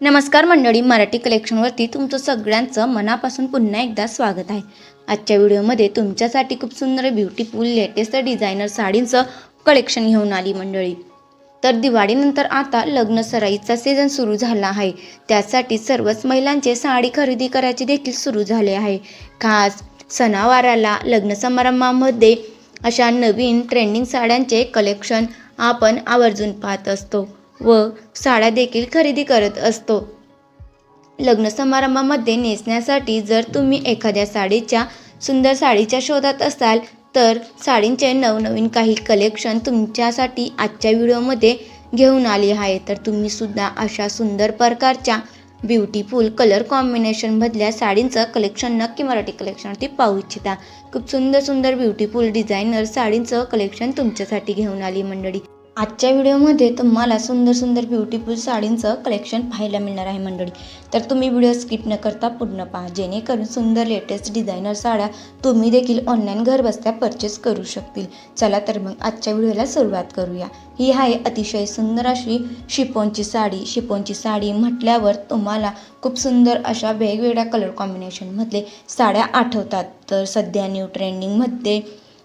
नमस्कार मंडळी मराठी कलेक्शनवरती तुमचं सगळ्यांचं मनापासून पुन्हा एकदा स्वागत आहे. आजच्या व्हिडिओमध्ये तुमच्यासाठी खूप सुंदर ब्युटिफुल लेटेस्ट डिझायनर साडींचं कलेक्शन घेऊन आली मंडळी. तर दिवाळीनंतर आता लग्न सराईचा सीझन सुरू झाला आहे. त्यासाठी सर्वच महिलांचे साडी खरेदी करायचे देखील सुरू झाले आहे. खास सणावाराला लग्न समारंभामध्ये अशा नवीन ट्रेंडिंग साड्यांचे कलेक्शन आपण आवर्जून पाहत असतो. व साड्या देखील खरेदी करत असतो. लग्न समारंभामध्ये नेसण्यासाठी जर तुम्ही एखाद्या साडीच्या सुंदर साडीच्या शोधात असाल तर साडींचे नवनवीन काही कलेक्शन तुमच्यासाठी आजच्या व्हिडिओमध्ये घेऊन आली आहे. तर तुम्ही सुद्धा अशा सुंदर प्रकारच्या ब्युटीफुल कलर कॉम्बिनेशनमधल्या साडींचं कलेक्शन नक्की मराठी कलेक्शनवरती पाहू इच्छिता. खूप सुंदर सुंदर ब्युटीफुल डिझायनर साडींचं कलेक्शन तुमच्यासाठी घेऊन आली मंडळी. आजच्या व्हिडिओमध्ये तुम्हाला सुंदर सुंदर ब्युटिफुल साडींचं कलेक्शन पाहायला मिळणार आहे मंडळी. तर तुम्ही व्हिडिओ स्किप न करता पूर्ण पहा. जेणेकरून सुंदर लेटेस्ट डिझायनर साड्या तुम्ही देखील ऑनलाईन घरबसल्या परचेस करू शकतील. चला तर मग आजच्या व्हिडिओला सुरुवात करूया. ही आहे अतिशय सुंदर अशी शिपोनची साडी. शिपोनची साडी म्हटल्यावर तुम्हाला खूप सुंदर अशा वेगवेगळ्या कलर कॉम्बिनेशनमधले साड्या आठवतात. तर सध्या न्यू ट्रेंडिंगमध्ये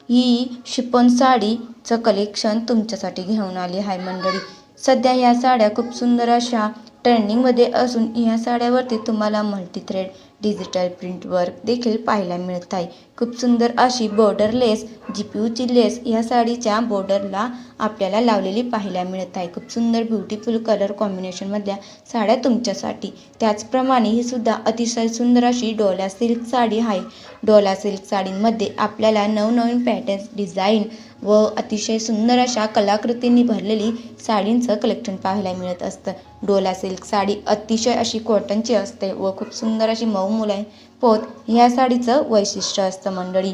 ही शिपॉन साडीचं कलेक्शन तुमच्यासाठी घेऊन आली आहे मंडळी. सध्या ह्या साड्या खूप सुंदर अशा ट्रेंडिंगमध्ये असून ह्या साड्यावरती तुम्हाला मल्टीथ्रेड डिजिटल प्रिंट वर्क देखील पाहायला मिळत आहे. खूप सुंदर अशी बॉर्डर लेस जी पीयूची लेस या साडीच्या बॉर्डरला आपल्याला लावलेली पाहायला मिळत आहे. खूप सुंदर ब्युटिफुल कलर कॉम्बिनेशनमधल्या साड्या तुमच्यासाठी. त्याचप्रमाणे ही सुद्धा अतिशय सुंदर अशी डोला सिल्क साडी आहे. डोला सिल्क साडींमध्ये आपल्याला नवनवीन पॅटर्न्स डिझाईन व अतिशय सुंदर अशा कलाकृतींनी भरलेली साडींचं कलेक्शन पाहायला मिळत असतं. डोला सिल्क साडी अतिशय अशी कॉटनची असते व खूप सुंदर अशी मऊ मुलाय. पोत ह्या साडीचं वैशिष्ट्य असतं मंडळी.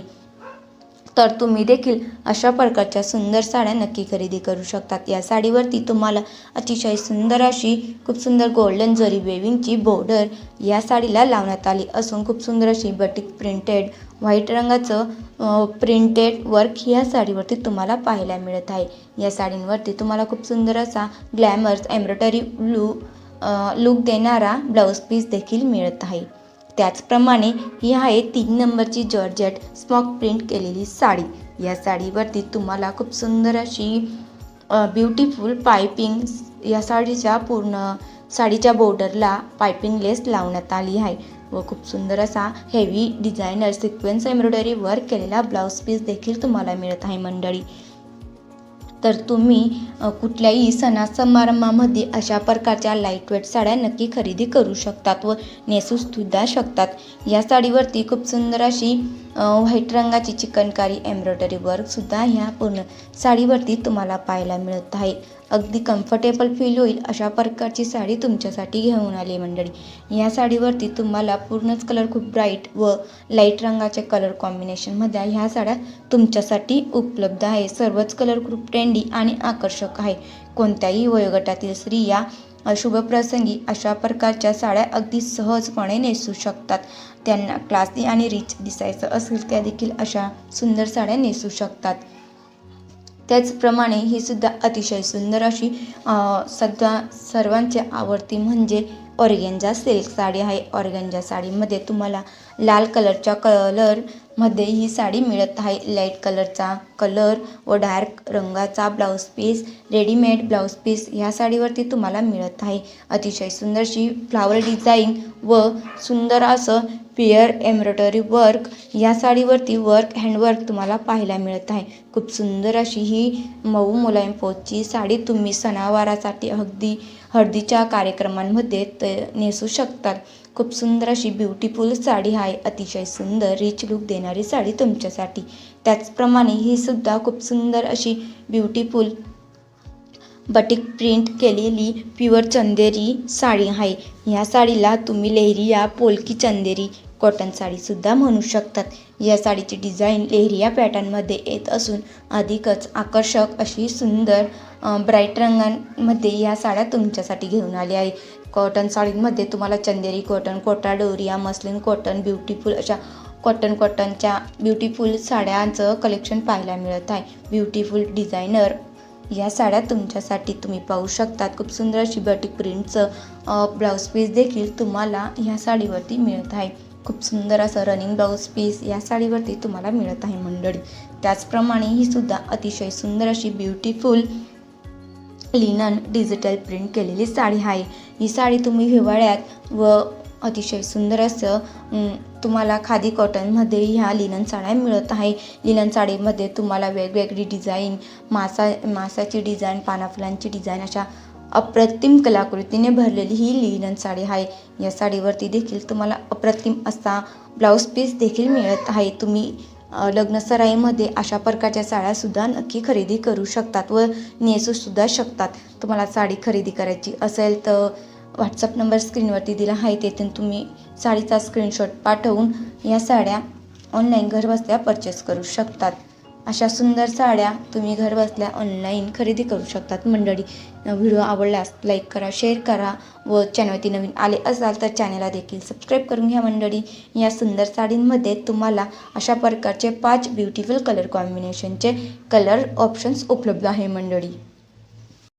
तर तुम्ही देखील अशा प्रकारच्या सुंदर साड्या नक्की खरेदी करू शकतात. या साडीवरती तुम्हाला अतिशय सुंदर अशी खूप सुंदर गोल्डन जरी वेविंगची बॉर्डर या साडीला लावण्यात आली असून खूप सुंदर अशी बटिक प्रिंटेड व्हाईट रंगाचं प्रिंटेड वर्क या साडीवरती तुम्हाला पाहायला मिळत आहे. या साडींवरती तुम्हाला खूप सुंदर असा ग्लॅमर्स एम्ब्रॉयडरी लू लुक देणारा ब्लाऊज पीस देखील मिळत आहे. त्याचप्रमाणे ही आहे तीन नंबरची जॉर्जेट स्मॉक प्रिंट केलेली साडी. या साडीवरती तुम्हाला खूप सुंदर अशी ब्युटिफुल पायपिंग या साडीच्या पूर्ण साडीच्या बॉर्डरला पायपिंग लेस लावण्यात आली आहे व खूप सुंदर असा heavy designer sequence embroidery work केलेला ब्लाऊज पीस देखील तुम्हाला मिळत आहे मंडळी. तर तुम्ही कुठल्याही सणा समारंभामध्ये अशा प्रकारच्या लाईटवेट साड्या नक्की खरेदी करू शकतात व नेसूसुद्धा शकतात. या साडीवरती खूप सुंदर अशी व्हाईट रंगाची चिकनकारी एम्ब्रॉयडरी वर्कसुद्धा ह्या पूर्ण साडीवरती तुम्हाला पाहायला मिळत आहे. अगदी कम्फर्टेबल फील होईल अशा प्रकारची साडी तुमच्यासाठी घेऊन आली मंडळी. या साडीवरती तुम्हाला पूर्णच कलर खूप ब्राईट व लाइट रंगाचे कलर कॉम्बिनेशनमध्ये ह्या साड्या तुमच्यासाठी उपलब्ध आहे. सर्वच कलर खूप ट्रेंडी आणि आकर्षक आहे. कोणत्याही वयोगटातील स्त्रिया शुभप्रसंगी अशा प्रकारच्या साड्या अगदी सहजपणे नेसू शकतात. त्यांना क्लासी आणि रिच दिसायचं असेल त्या देखील अशा सुंदर साड्या नेसू शकतात. त्याचप्रमाणे ही सुद्धा अतिशय सुंदर अशी सध्या सर्वांची आवडती म्हणजे ऑर्गेंजा सिल्क साडी आहे. ऑर्गेंजा साडीमध्ये तुम्हाला लाल कलरच्या कलरमध्ये ही साडी मिळत आहे. लाइट कलरचा कलर व डार्क रंगाचा blouse piece readymade blouse piece ह्या साडीवरती तुम्हाला मिळत आहे. अतिशय सुंदरशी फ्लावर डिझाईन व सुंदर असं पियर एम्ब्रॉयडरी वर्क या साडीवरती वर्क हँडवर्क तुम्हाला पाहायला मिळत आहे. खूप सुंदर अशी ही मऊ मुलायम पोचची साडी तुम्ही सणावारासाठी अगदी हळदीच्या कार्यक्रमांमध्ये ते नेसू शकतात. खूप सुंदर अशी ब्युटिफुल साडी आहे. अतिशय सुंदर रिच लुक देणारी साडी तुमच्यासाठी. त्याचप्रमाणे ही सुद्धा खूप सुंदर अशी ब्युटिफुल बटिक प्रिंट केलेली प्युअर चंदेरी साडी आहे. ह्या साडीला तुम्ही लेहरिया पोलकी चंदेरी कॉटन साडीसुद्धा म्हणू शकतात. या साडीची डिझाईन लेहरिया पॅटर्नमध्ये येत असून अधिकच आकर्षक अशी सुंदर ब्राईट रंगांमध्ये या साड्या तुमच्यासाठी घेऊन आल्या आहे. कॉटन साडींमध्ये तुम्हाला Chanderi cotton Kota Doria muslin cotton beautiful अशा कॉटन कॉटनच्या ब्युटिफुल साड्यांचं कलेक्शन पाहायला मिळत आहे. ब्युटिफुल डिझायनर या साड्या तुमच्यासाठी तुम्ही पाहू शकतात. खूप सुंदर अशी बटिक प्रिंटचं ब्लाऊज पीस देखील तुम्हाला ह्या साडीवरती मिळत आहे. खूप सुंदर असं रनिंग ब्लाऊज पीस या साडीवरती तुम्हाला मिळत आहे मंडळी. त्याचप्रमाणे ही सुद्धा अतिशय सुंदर अशी ब्युटिफुल लिनन डिजिटल प्रिंट केलेली साडी आहे. ही साडी तुम्ही हिवाळ्यात व अतिशय सुंदर असं तुम्हाला खादी कॉटनमध्ये ह्या लिनन साड्या मिळत आहे. लिनन साडीमध्ये तुम्हाला वेगवेगळी डिझाईन मासा मासाची डिझाईन पानाफुलांची डिझाईन अशा अप्रतिम कलाकृतीने भरलेली ही लिनन साडी आहे. या साडीवरती देखील तुम्हाला अप्रतिम असा ब्लाऊज पीस देखील मिळत आहे. तुम्ही लग्नसराईमध्ये अशा प्रकारच्या साड्यासुद्धा नक्की खरेदी करू शकतात व नेसूसुद्धा शकतात. तुम्हाला साडी खरेदी करायची असेल तर व्हॉट्सअप नंबर स्क्रीनवरती दिला आहे. तेथून तुम्ही साडीचा स्क्रीनशॉट पाठवून या साड्या ऑनलाईन घरबसल्या परचेस करू शकतात. अशा सुंदर साड्या तुम्ही घरबसल्या ऑनलाईन खरेदी करू शकतात. मंडळी व्हिडिओ आवडल्यास लाईक करा शेअर करा व चॅनलवरती नवीन आले असाल तर चॅनलला देखील सबस्क्राईब करून घ्या मंडळी. या सुंदर साडींमध्ये तुम्हाला अशा प्रकारचे पाच ब्युटिफुल कलर कॉम्बिनेशनचे कलर ऑप्शन्स उपलब्ध आहे मंडळी.